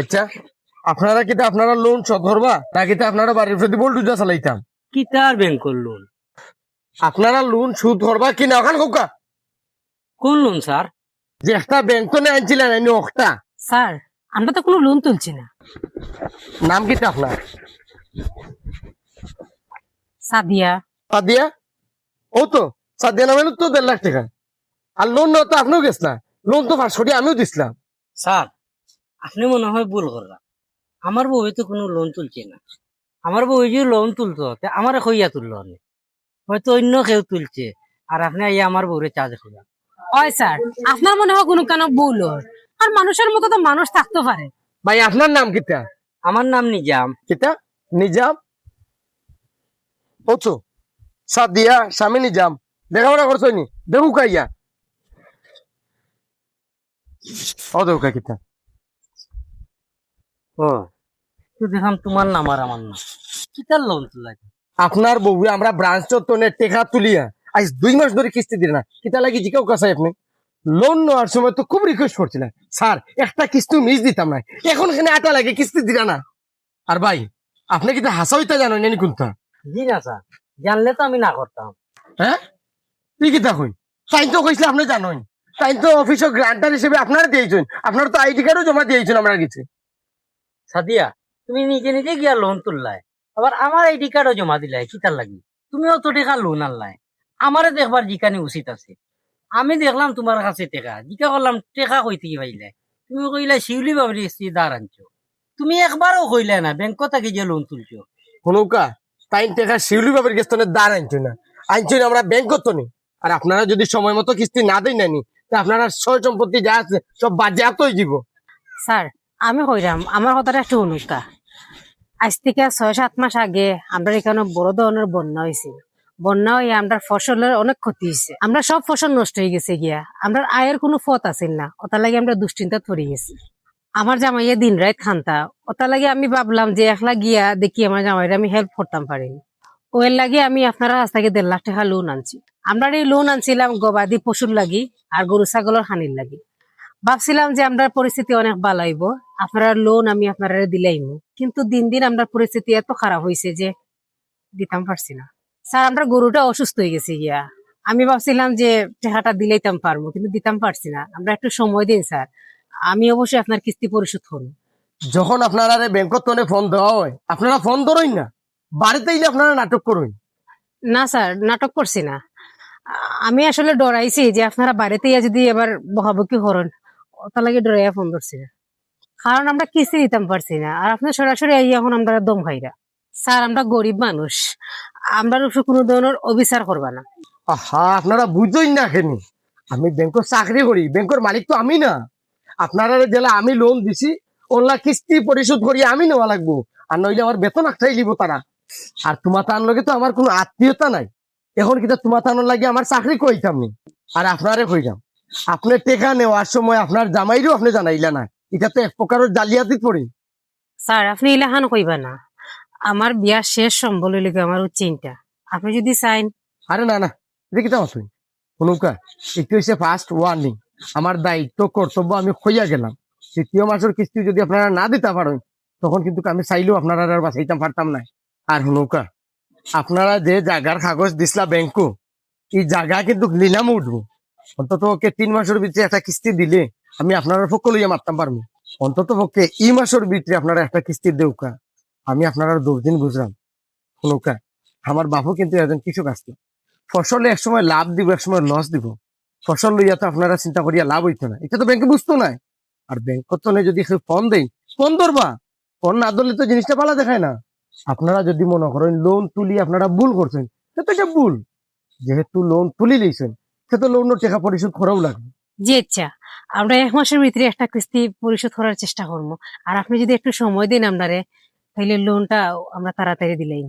আচ্ছা আপনারা কিতা আপনারা লোন শোধ করবা? নাকি তা আপনারা বাড়ির প্রতি বল্টুজা চালাইতাম? কিতার ব্যাংকর লোন আপনারা লোন সুদ করবা কি না? ওখান কোকা? কোন লোন স্যার যে একটা ব্যাংক তো নিয়ে আনছিলেন এনে একটা স্যার আমরা তো কোনো লোন তুলছি না। নাম কিতা আপনার? সাদিয়া। সাদিয়া? ও তো সাদিয়া নামে তো দেড় লাখ টাকা। আর লোন নেওয়া তো আপনিও গেছ না লোন তো টাকা আমিও দিছিলাম। স্যার আপনি মনে হয় ভুল করলাম। আমার বউ তো কোনো লোন তুলছে না। আমার বউ যে লোন তুলতো আমার হইয়া তুললো নি। হয়তো অন্য কেউ তুলছে আর আপনি আইয়া আমার বউরে চার্জ খোঁজা হয় স্যার আপনার মনে হয় কোনো কেন ভুল আর মানুষের মতো তো মানুষ থাকতে পারে। ভাই আপনার নাম কিতা? আমার নাম নিজাম। কিতা? নিজাম? ও তো সাদিয়া স্বামী নিজাম। দেখাপড়া করছ নি? দেখু কাইয়া। ও দেখু কা কিতা। ও তো দেখাম তোমার নাম আর আমার নাম। কিতার লোন তুলা আপনার বউ আমরা ব্রাঞ্চ চত্বরে টেকা তুলিয়া আজ দুই মাস ধরে কিস্তি দিলে না। কিতা লাগি জিকাও কাছে আপনি? লোন নেওয়ার সময় তো খুব রিকোয়েস্ট করছিলেন। স্যার একটা কিস্তি মিস দিতাম না। এখন এখানে আটা লাগে কিস্তি দিলা না। আর ভাই আপনি কিন্তু হাসা হইতে জানো নি কোনটা জি না স্যার। জানলে তো আমি না করতাম। হ্যাঁ? তুই কিতা কই তাই তো কইছিল আপনি জানোই। তাই তো অফিসে গ্রান্টার হিসেবে আপনারা দিয়েছেন। আপনার তো আইডি কার্ডও জমা দিয়েছেন আমরা কাছে সাদিয়া তুমি নিজে নিজে গিয়া লোন তুললাই। আবার আমার আইডি কার্ডও জমা দিলাই কিতার লাগি? তুমিও তো টেকা লোন আনলাই। আমারে দেখবার জিকানি উচিত আছে। আমি দেখলাম তোমার কাছে টেকা। জিকা করলাম টেকা কই থেকে পাইলে? তুমি কইলা শিউলি বাবরি দাঁড় আনছো। তুমি একবারও কইলে না ব্যাংক থেকে যে লোন তুলছো? হনুকা তাই টেকা শিউলি বাবার গেস্তনের দাঁড় আনছো না। আনছো না আমরা ব্যাংক করতো নি। আর আপনারা যদি সময় মতো কিস্তি না দেন নানি তা আপনারা সয় সম্পত্তি যা আছে সব বাজেয়াপ্ত হয়ে যাব স্যার আমি কইরাম, আমার কথাটা একটু অনুকা আজ থেকে ছয়, সাত মাস আগে আমরা এখানে বড় ধরনের বন্যা হয়েছে বন্যা হয়ে আমরা ফসলের অনেক ক্ষতি হয়েছে আমরা সব ফসল নষ্ট হয়ে গেছে গিয়া। আমরা আয়ের কোনো পথ আছিল না। ওটার লাগে আমরা দুশ্চিন্তা পড়ে গেছি। আমার জামাইয়া দিন রাত খান্তা। ওটার লাগে আমি ভাবলাম যে একলা গিয়া দেখি আমার জামাইরা আমি হেল্প করতাম পারি ওর লাগে আমি আপনারা কাছ থেকে দেড় লাখ টাকা লোন আনছি। আমরা এই লোন আনছিলাম গবাদি পশুর লাগি আর গরু, ছাগলের হানির লাগি। ভাবছিলাম যে আমরা পরিস্থিতি অনেক ভালো হইব। আপনারা লোন আমি আপনারা দিলাইম। কিন্তু দিন দিন আমরা পরিস্থিতি এত খারাপ হয়েছে যে দিতাম পারছি না। স্যার আমরা গরুটা অসুস্থ হয়ে গেছে গিয়া। আমি ভাবছিলাম যে টাকাটা দিলাইতাম পারব কিন্তু দিতাম পারছি না। আমরা একটু সময় দিন স্যার। আমি অবশ্যই আপনার কিস্তি পরিশোধ করব। যখন আপনারা ব্যাংকত তনে ফোন দেওয়া হয় আপনারা ফোন ধরুন না? বাড়িতে এলে আপনারা নাটক করুন না স্যার নাটক করছি না। আমি আসলে ডরাইছি যে আপনারা বাড়িতে যদি এবার বহাবকি হরন ওটা লাগে ডরাইয়া ফোন করছি না কারণ আমরা কিস্তি দিতাম পারছি না। আর আপনার সরাসরি আই এখন আমরা দম খাইরা। স্যার, আমরা গরিব মানুষ। আমরা কোনো ধরনের অবিচার করবা না। আহা, আপনারা বুঝই না খেনি আমি ব্যাংকর চাকরি করি, ব্যাংকর মালিক তো আমি না। আপনারা জেলা আমি লোন দিছি ওলা কিস্তি পরিশোধ করি আমি নেওয়া লাগবো। আর নইলে আমার বেতন একটাই লিব তারা। আর তোমার তার লগে তো আমার কোনো আত্মীয়তা নাই। এখন কিন্তু তোমার তানোর লাগে আমার চাকরি কইতাম আর আপনারে কইতাম আপনার টেকা নেওয়ার সময় আপনার জামাইরও আপনি জানাইলা না। এটা তো এক প্রকারের জালিয়াতি পড়ি। স্যার আপনি ইলাহান কইবা না। আমার বিয়া শেষ সম্বল লেগে আমার চিন্তা আপনি যদি চাইন। আরে না না দেখি তো আসুন অনুকা একটু হচ্ছে ফার্স্ট ওয়ার্নিং আমার দায়িত্ব কর্তব্য আমি খইয়া গেলাম। তৃতীয় মাসের কিস্তি যদি আপনারা না দিতে পারেন তখন কিন্তু আমি চাইলেও আপনারা আর বাঁচাইতাম পারতাম না। আর হুনুকা আপনারা যে জায়গার কাগজ দিছিলা ব্যাংকু এই জায়গা কিন্তু নিলামে উঠবো। অন্তত ওকে তিন মাসের ভিতরে একটা কিস্তি দিলে আমি আপনারা পক্ষ লইয়া মারতাম পারব। অন্তত পক্ষে এই মাসের ভিতরে আপনারা একটা কিস্তি দেউকা আমি আপনারা দশ দিন বুঝলাম। হুনুকা আমার বাপু কিন্তু একজন কৃষক আসতো ফসলে একসময় লাভ দিব একসময় লস দিব। ফসল লইয়া তো আপনারা চিন্তা করিয়া লাভ হইতো না। এটা তো ব্যাংকে বুঝতো না আর ব্যাংক তো যদি ফোন দেই ফোন ধরবা? ফোন না ধরলে তো জিনিসটা ভালো দেখায় না। আপনারা যদি মনে করেন লোন তুলি আপনারা ভুল করছেন, সে তো এটা ভুল। যেহেতু লোন তুলি লইছেন, সে তো লোনের টাকা পরিশোধ করাও লাগবে। জি আচ্ছা। আমরা এক মাসের ভিতরে একটা কিস্তি পরিশোধ করার চেষ্টা করব। আর আপনি যদি একটু সময় দিন আপনারে তাহলে লোনটা আমরা তাড়াতাড়ি দিলেই